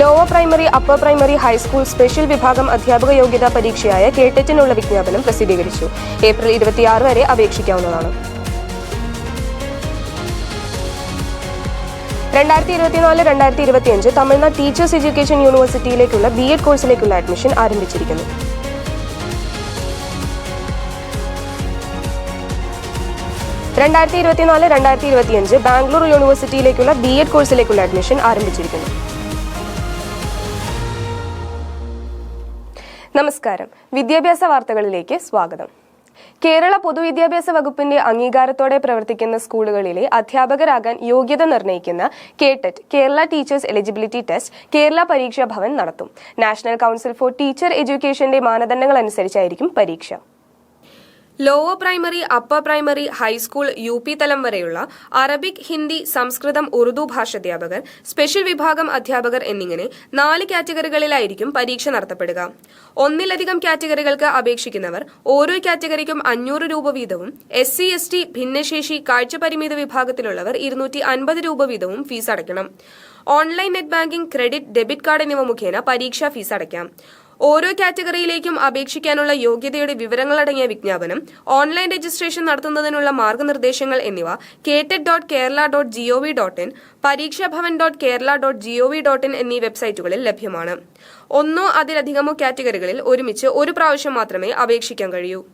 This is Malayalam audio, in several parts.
Lower primary upper primary high school special വിഭാഗം അധ്യാപക യോഗ്യതാ പരീക്ഷയായ കേട്ടറ്റിനുള്ള വിജ്ഞാപനം പ്രസിദ്ധീകരിച്ചു. ഏപ്രിൽ ഇരുപത്തിയാറ് വരെ അപേക്ഷിക്കാവുന്നതാണ്. രണ്ടായിരത്തി ഇരുപത്തിനാല് രണ്ടായിരത്തി ഇരുപത്തിയഞ്ച് തമിഴ്നാട് ടീച്ചേഴ്സ് എഡ്യൂക്കേഷൻ യൂണിവേഴ്സിറ്റിയിലേക്കുള്ള ബി എഡ് കോഴ്സിലേക്കുള്ള അഡ്മിഷൻ ആരംഭിച്ചിരിക്കുന്നു. രണ്ടായിരത്തി ഇരുപത്തിനാല് രണ്ടായിരത്തി ഇരുപത്തിയഞ്ച് ബാംഗ്ലൂർ യൂണിവേഴ്സിറ്റിയിലേക്കുള്ള ബി എഡ് കോഴ്സിലേക്കുള്ള അഡ്മിഷൻ ആരംഭിച്ചിരിക്കുന്നു. നമസ്കാരം. വിദ്യാഭ്യാസ വാർത്തകളിലേക്ക് സ്വാഗതം. കേരള പൊതുവിദ്യാഭ്യാസ വകുപ്പിന്റെ അംഗീകാരത്തോടെ പ്രവർത്തിക്കുന്ന സ്കൂളുകളിലെ അധ്യാപകരാകാൻ യോഗ്യത നിർണയിക്കുന്ന KTET Kerala teachers eligibility test Kerala Pareeksha Bhavan നടത്തും. നാഷണൽ കൗൺസിൽ ഫോർ ടീച്ചർ എഡ്യൂക്കേഷന്റെ മാനദണ്ഡങ്ങൾ അനുസരിച്ചായിരിക്കും പരീക്ഷ. Lower primary upper primary high school U P തലം വരെയുള്ള അറബിക് ഹിന്ദി സംസ്കൃതം ഉറുദു ഭാഷാധ്യാപകർ സ്പെഷ്യൽ വിഭാഗം അധ്യാപകർ എന്നിങ്ങനെ നാല് കാറ്റഗറികളിലായിരിക്കും പരീക്ഷ നടത്തപ്പെടുക. ഒന്നിലധികം കാറ്റഗറികൾക്ക് അപേക്ഷിക്കുന്നവർ ഓരോ കാറ്റഗറിക്കും അഞ്ഞൂറ് രൂപ വീതവും എസ് സി എസ് ടി ഭിന്നശേഷി കാഴ്ചപരിമിത വിഭാഗത്തിലുള്ളവർ ഇരുന്നൂറ്റി അൻപത് രൂപ വീതവും ഫീസ് അടയ്ക്കണം. Online net banking credit debit card എന്നിവ മുഖേന പരീക്ഷാ ഫീസ് അടയ്ക്കാം. ഓരോ കാറ്റഗറിയിലേക്കും അപേക്ഷിക്കാനുള്ള യോഗ്യതയുടെ വിവരങ്ങളടങ്ങിയ വിജ്ഞാപനം ഓൺലൈൻ രജിസ്ട്രേഷൻ നടത്തുന്നതിനുള്ള മാർഗനിർദ്ദേശങ്ങൾ എന്നിവ KTET dot Kerala dot GOV dot in Pareekshabhavan dot Kerala dot GOV dot in എന്നീ വെബ്സൈറ്റുകളിൽ ലഭ്യമാണ്. ഒന്നോ അതിലധികമോ കാറ്റഗറികളിൽ ഒരുമിച്ച് ഒരു പ്രാവശ്യം മാത്രമേ അപേക്ഷിക്കാൻ കഴിയൂ.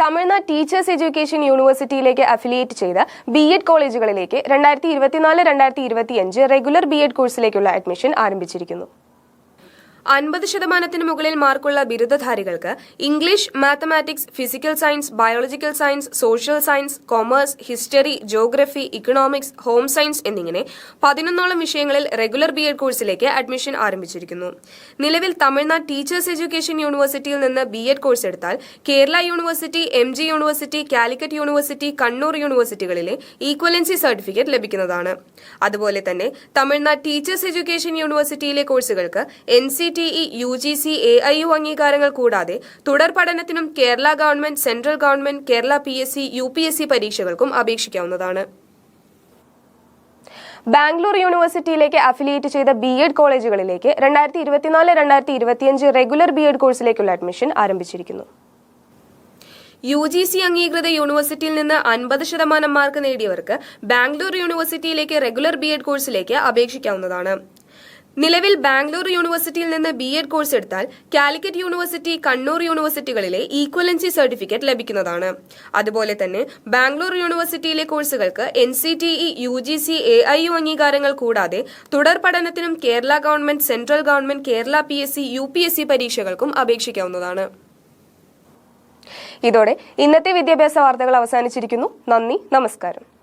തമിഴ്നാട് ടീച്ചേഴ്സ് എഡ്യൂക്കേഷൻ യൂണിവേഴ്സിറ്റിയിലേക്ക് അഫിലിയേറ്റ് ചെയ്ത ബി എഡ് കോളേജുകളിലേക്ക് രണ്ടായിരത്തി ഇരുപത്തിനാല് രണ്ടായിരത്തി ഇരുപത്തിയഞ്ച് റെഗുലർ ബി എഡ് കോഴ്സിലേക്കുള്ള അഡ്മിഷൻ ആരംഭിച്ചിരിക്കുന്നു. അൻപത് ശതമാനത്തിന് മുകളിൽ മാർക്കുള്ള ബിരുദധാരികൾക്ക് English mathematics physical science biological science social science commerce history geography economics home science എന്നിങ്ങനെ പതിനൊന്നോളം വിഷയങ്ങളിൽ റെഗുലർ ബി എഡ് കോഴ്സിലേക്ക് അഡ്മിഷൻ ആരംഭിച്ചിരിക്കുന്നു. നിലവിൽ തമിഴ്നാട് ടീച്ചേഴ്സ് എഡ്യൂക്കേഷൻ യൂണിവേഴ്സിറ്റിയിൽ നിന്ന് ബി എഡ് കോഴ്സ് എടുത്താൽ Kerala university M G university Calicut university Kannur യൂണിവേഴ്സിറ്റികളിലെ equivalency certificate ലഭിക്കുന്നതാണ്. അതുപോലെ തന്നെ തമിഴ്നാട് ടീച്ചേഴ്സ് എഡ്യൂക്കേഷൻ യൂണിവേഴ്സിറ്റിയിലെ കോഴ്സുകൾക്ക് N C T E U G C A I U അംഗീകാരങ്ങൾ കൂടാതെ തുടർ പഠനത്തിനും Kerala government central government Kerala P S C U P S C പരീക്ഷകൾക്കും അപേക്ഷിക്കാവുന്നതാണ്. ബാംഗ്ലൂർ യൂണിവേഴ്സിറ്റിയിലേക്ക് അഫിലിയേറ്റ് ചെയ്ത ബി എഡ് കോളേജുകളിലേക്ക് രണ്ടായിരത്തി ഇരുപത്തിനാല് രണ്ടായിരത്തി ഇരുപത്തിയഞ്ച് റെഗുലർ ബി എഡ് കോഴ്സിലേക്കുള്ള അഡ്മിഷൻ ആരംഭിച്ചിരിക്കുന്നു. യു ജി സി അംഗീകൃത യൂണിവേഴ്സിറ്റിയിൽ നിന്ന് അൻപത് ശതമാനം മാർക്ക് നേടിയവർക്ക് ബാംഗ്ലൂർ യൂണിവേഴ്സിറ്റിയിലേക്ക് റെഗുലർ ബി എഡ് കോഴ്സിലേക്ക് അപേക്ഷിക്കാവുന്നതാണ്. നിലവിൽ ബാംഗ്ലൂർ യൂണിവേഴ്സിറ്റിയിൽ നിന്ന് ബി എഡ് കോഴ്സ് എടുത്താൽ കാലിക്കറ്റ് യൂണിവേഴ്സിറ്റി കണ്ണൂർ യൂണിവേഴ്സിറ്റികളിലെ ഈക്വലൻസി സർട്ടിഫിക്കറ്റ് ലഭിക്കുന്നതാണ്. അതുപോലെ തന്നെ ബാംഗ്ലൂർ യൂണിവേഴ്സിറ്റിയിലെ കോഴ്സുകൾക്ക് N C T E U G C A I U അംഗീകാരങ്ങൾ കൂടാതെ തുടർ പഠനത്തിനും Kerala government central government Kerala P S C U P S C പരീക്ഷകൾക്കും അപേക്ഷിക്കാവുന്നതാണ്. ഇതോടെ ഇന്നത്തെ വിദ്യാഭ്യാസ വാർത്തകൾ അവസാനിച്ചിരിക്കുന്നു. നന്ദി നമസ്കാരം.